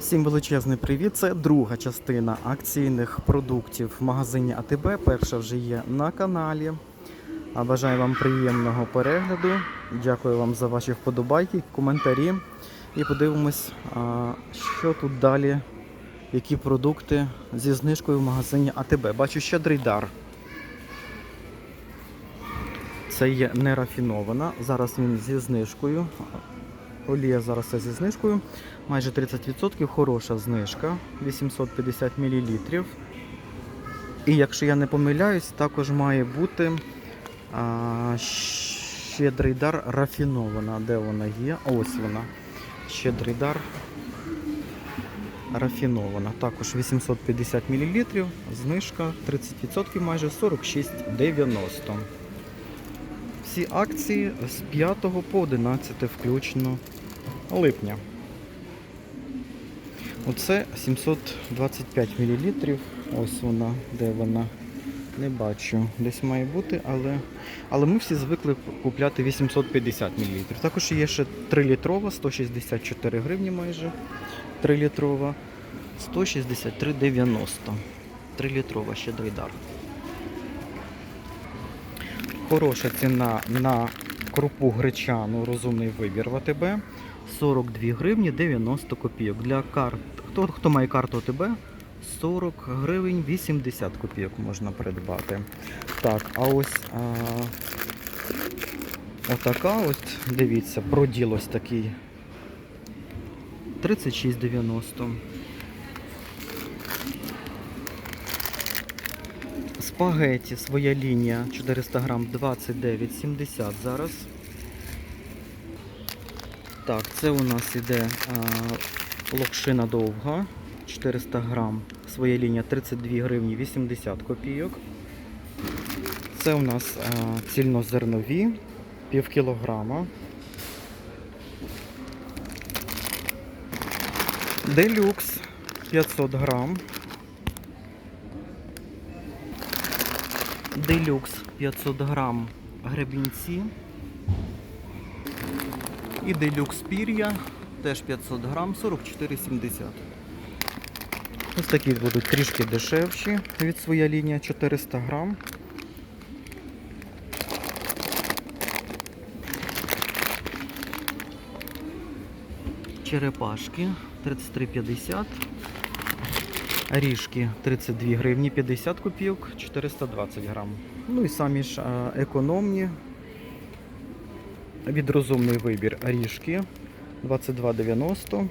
Всім величезний привіт. Це друга частина акційних продуктів в магазині АТБ. Перша вже є на каналі. Бажаю вам приємного перегляду. Дякую вам за ваші вподобайки, коментарі. І подивимось, що тут далі, які продукти зі знижкою в магазині АТБ. Бачу щедрий дар. Це є нерафінована. Зараз він зі знижкою. Олія зараз зі знижкою. Майже 30%, хороша знижка, 850 мл. І якщо я не помиляюсь, також має бути а, щедрий дар рафінована. Де вона є? Ось вона. Щедрий дар рафінована. Також 850 мл, знижка 30% майже 46,90. Всі акції з 5 по 11 включно липня. Оце 725 мл. Ось вона, де вона. Не бачу. Десь має бути, але, але ми всі звикли купляти 850 мл. Також є ще 3 літрова, 164 гривні майже. 3 літрова, 163,90. 3 літрова щедрий дар. Хороша ціна на крупу гречану, розумний вибір в АТБ. 42 гривні 90 копійок. Для карт, хто, хто має карту АТБ, 40 гривень 80 копійок можна придбати. Так, а ось а, отака ось, дивіться, проділ ось такий. 36,90. Спагеті, своя лінія 400 грам 29,70 зараз. Так, це у нас іде а, локшина довга 400 грам, своя лінія 32 гривні 80 копійок. Це у нас а, цільнозернові, пів кілограма. Делюкс 500 грам. Делюкс 500 грам гребінці. І делюкс пір'я теж 500 грам 44,70. Ось такі будуть трішки дешевші від своя лінія 400 грам. Черепашки 33,50. Ріжки 32 гривні 50 копійок, 420 грам. Ну і самі ж економні. Від розумний вибір ріжки 22,90.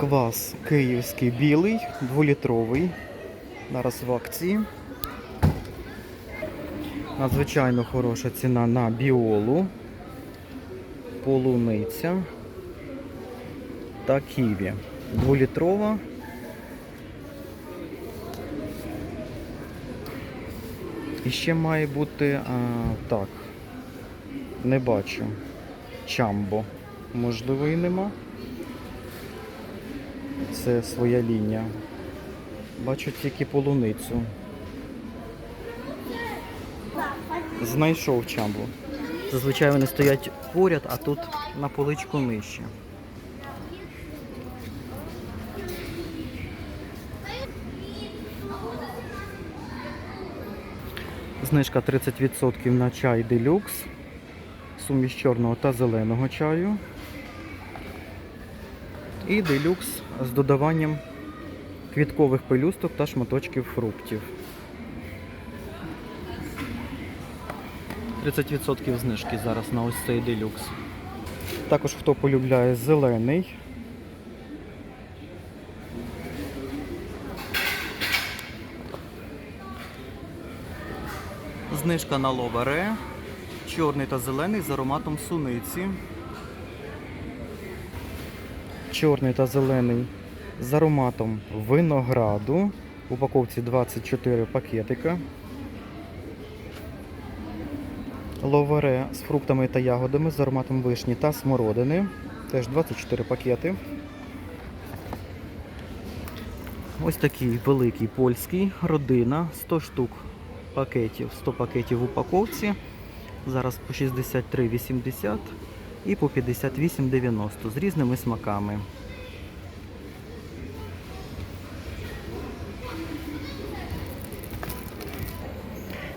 Квас київський білий, 2-літровий. Зараз в акції. Надзвичайно хороша ціна на біолу, полуниця та ківі. Дволітрова. І ще має бути, а, так, не бачу. Чамбо. Можливо, і нема. Це своя лінія. Бачу тільки полуницю. Знайшов чамбу. Зазвичай вони стоять поряд, а тут на поличку нижче. Знижка 30% на чай делюкс, суміш чорного та зеленого чаю. І делюкс з додаванням квіткових пелюсток та шматочків фруктів. 30% знижки зараз на ось цей делюкс. Також хто полюбляє зелений. Знижка на ловаре. Чорний та зелений з ароматом суниці. Чорний та зелений з ароматом винограду. В упаковці 24 пакетика. Ловаре з фруктами та ягодами з ароматом вишні та смородини. Теж 24 пакети. Ось такий великий польський родина, 100 штук пакетів, 100 пакетів в упаковці. Зараз по 63,80. і по 58,90 з різними смаками.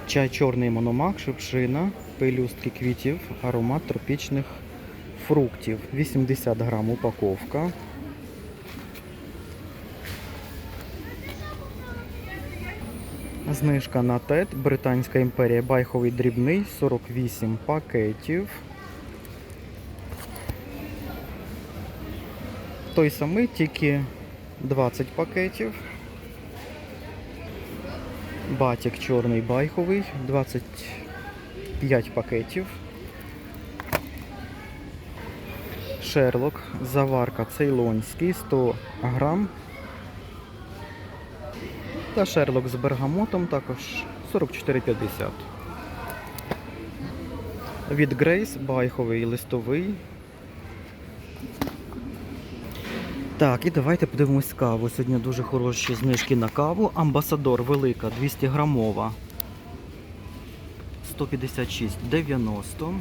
Чай чорний мономак, шипшина, пелюстки квітів, аромат тропічних фруктів. 80 грам упаковка. Знижка на ТЕТ, Британська імперія, байховий дрібний, 48 пакетів. Той самий, тільки 20 пакетів. Батік чорний байховий, 25 пакетів. Шерлок, заварка цейлонський, 100 грам. Та шерлок з бергамотом також 44,50. Від Грейс байховий листовий. Так, і давайте подивимось каву. Сьогодні дуже хороші знижки на каву. Амбасадор велика, 200 грамова. 156,90.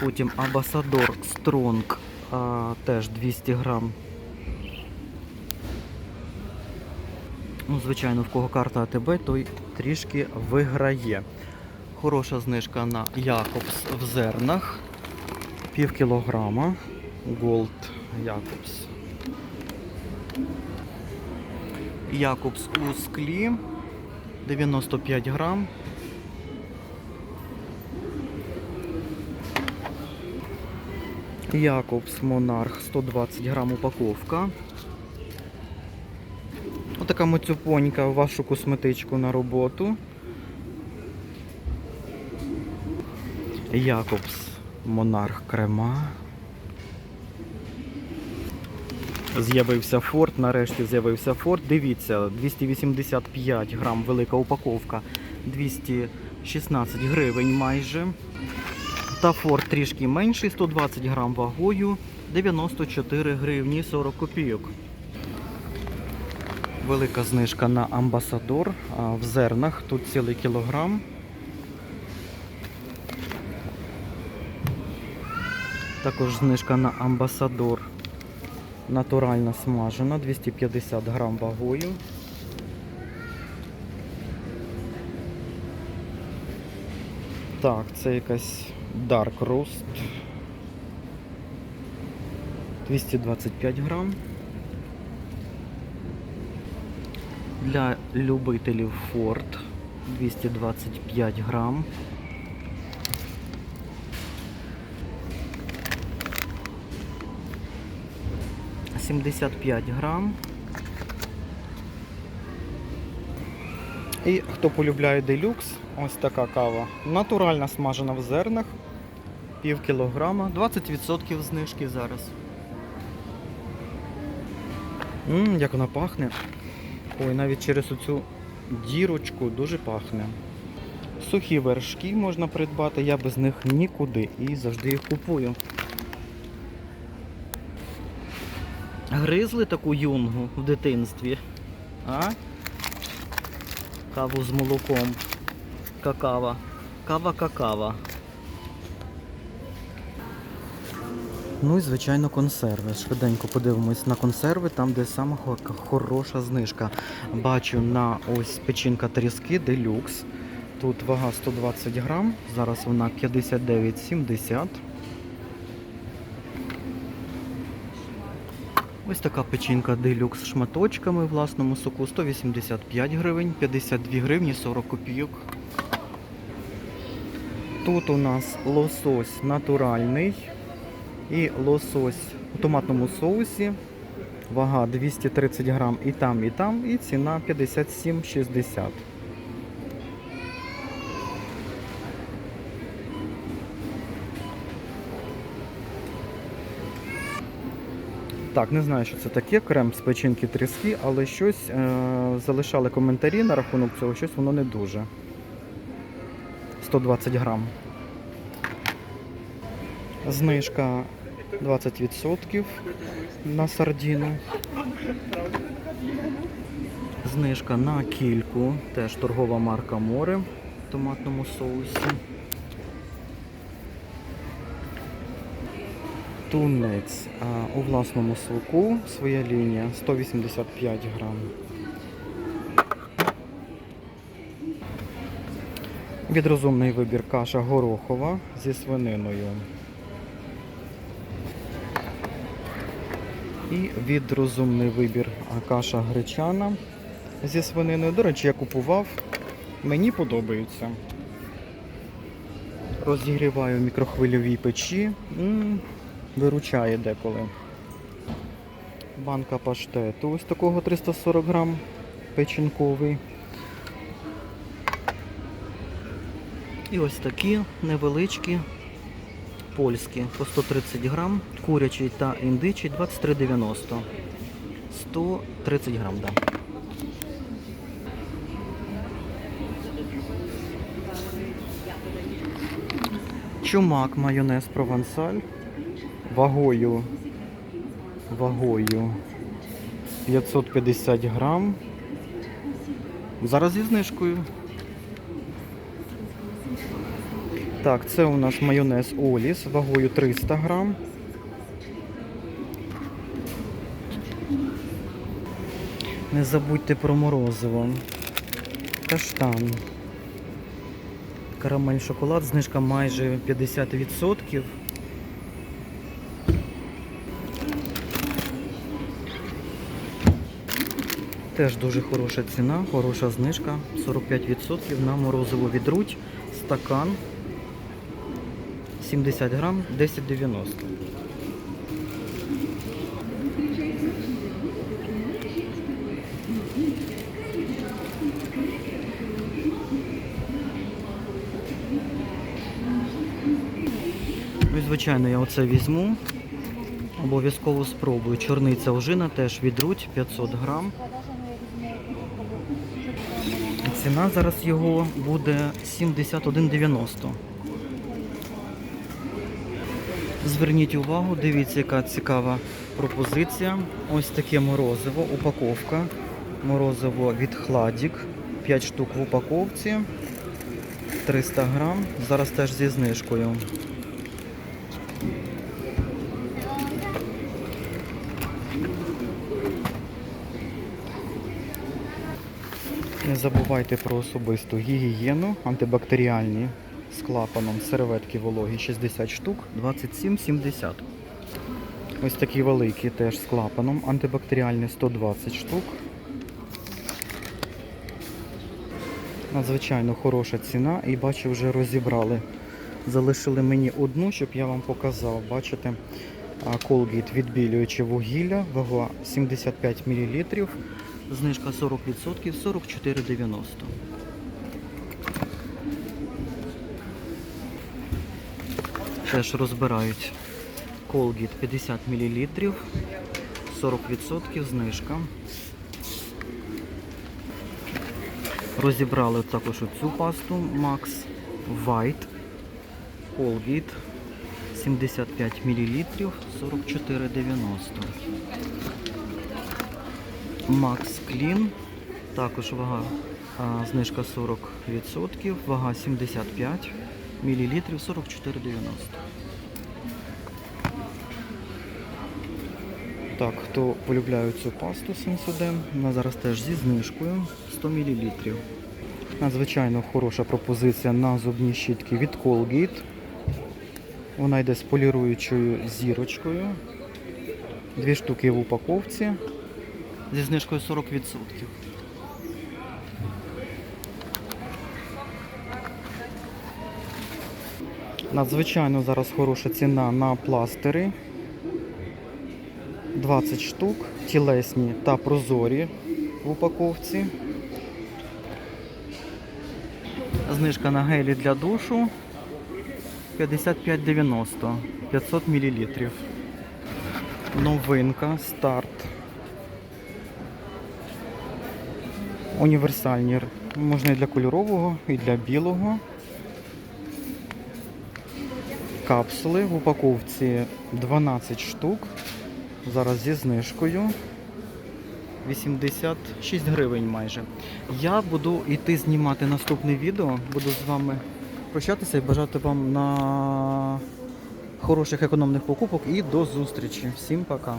Потім Амбасадор Стронг теж 200 грам. Ну, звичайно, в кого карта АТБ, той трішки виграє. Хороша знижка на Якобс в зернах. Пів кілограма. Голд Якобс. Якобс у склі 95 грам. Якобс Монарх 120 грам упаковка. Отака моцюпонька в вашу косметичку на роботу. Якобс Монарх крема. З'явився форт, нарешті з'явився форт. Дивіться, 285 грам велика упаковка, 216 гривень майже. Та форт трішки менший, 120 грам вагою, 94 гривні 40 копійок. Велика знижка на амбасадор в зернах. Тут цілий кілограм. Також знижка на амбасадор. Натуральна смажена, 250 грам вагою. Так, це якась Dark Roast. 225 грам. Для любителів Ford 225 грам. Сімдесят п'ять грам. І хто полюбляє делюкс, ось така кава. Натуральна смажена в зернах. Пів кілограма, 20% знижки зараз. Ммм, як вона пахне. Ой, навіть через оцю дірочку дуже пахне. Сухі вершки можна придбати, я без них нікуди і завжди їх купую. Гризли таку юнгу в дитинстві. А? Каву з молоком. Какава. Кава Ну і звичайно консерви. Швиденько подивимось на консерви, там де сама хороша знижка. Бачу на ось печінка тріски делюкс. Тут вага 120 грам, зараз вона 59,70. Ось така печінка делюкс з шматочками в власному соку 185 гривень, 52 гривні 40 копійок. Тут у нас лосось натуральний і лосось у томатному соусі. Вага 230 грам і там, і там, і ціна 57,60. Так, не знаю, що це таке, крем з печінки тріски, але щось е- залишали коментарі на рахунок цього, щось воно не дуже. 120 грам. Знижка 20% на сардіну. Знижка на кільку, теж торгова марка море в томатному соусі. Тунець а, у власному соку, своя лінія 185 грам. Відрозумний вибір каша горохова зі свининою. І відрозумний вибір каша гречана зі свининою. До речі, я купував. Мені подобаються. Розігріваю в мікрохвильовій печі. М, виручає деколи. Банка паштету ось такого 340 грам печінковий. І ось такі невеличкі польські по 130 грам, курячий та індичий 23,90. 130 грам, да. Чумак майонез провансаль вагою вагою 550 грам. Зараз зі знижкою. Так, це у нас майонез Оліс вагою 300 грам. Не забудьте про морозиво. Каштан. Карамель шоколад, знижка майже 50%. Теж дуже хороша ціна, хороша знижка, 45% на морозиво відруть, стакан 70 грам, 10,90. Ну і звичайно я оце візьму. Обов'язково спробую. Чорниця ожина теж відруть 500 грам. Ціна зараз його буде 71,90. Зверніть увагу, дивіться, яка цікава пропозиція. Ось таке морозиво, упаковка. Морозиво від Хладік. 5 штук в упаковці. 300 грам. Зараз теж зі знижкою. Не забувайте про особисту гігієну, антибактеріальні з клапаном серветки вологі 60 штук, 27,70. Ось такі великі теж з клапаном, антибактеріальні 120 штук. Надзвичайно хороша ціна і бачу, вже розібрали. Залишили мені одну, щоб я вам показав. Бачите, Colgate відбілюючи вугілля, вага 75 мл, знижка 40%, 44,90. Теж розбирають Colgate 50 мл, 40% знижка. Розібрали також цю пасту Max White Colgate 75 мл 44,90. Max Clean, також вага а, знижка 40%, вага 75 мл 44,90. Так, хто полюбляє цю пасту Sensodyne, вона зараз теж зі знижкою 100 мл. Надзвичайно хороша пропозиція на зубні щітки від Colgate. Вона йде з поліруючою зірочкою. Дві штуки в упаковці зі знижкою 40%. Надзвичайно зараз хороша ціна на пластири. 20 штук, тілесні та прозорі в упаковці. Знижка на гелі для душу 55,90 500 мл. Новинка, старт. Універсальні. Можна і для кольорового, і для білого. Капсули в упаковці 12 штук. Зараз зі знижкою. 86 гривень майже. Я буду йти знімати наступне відео. Буду з вами прощатися і бажати вам на хороших економних покупок і до зустрічі. Всім пока!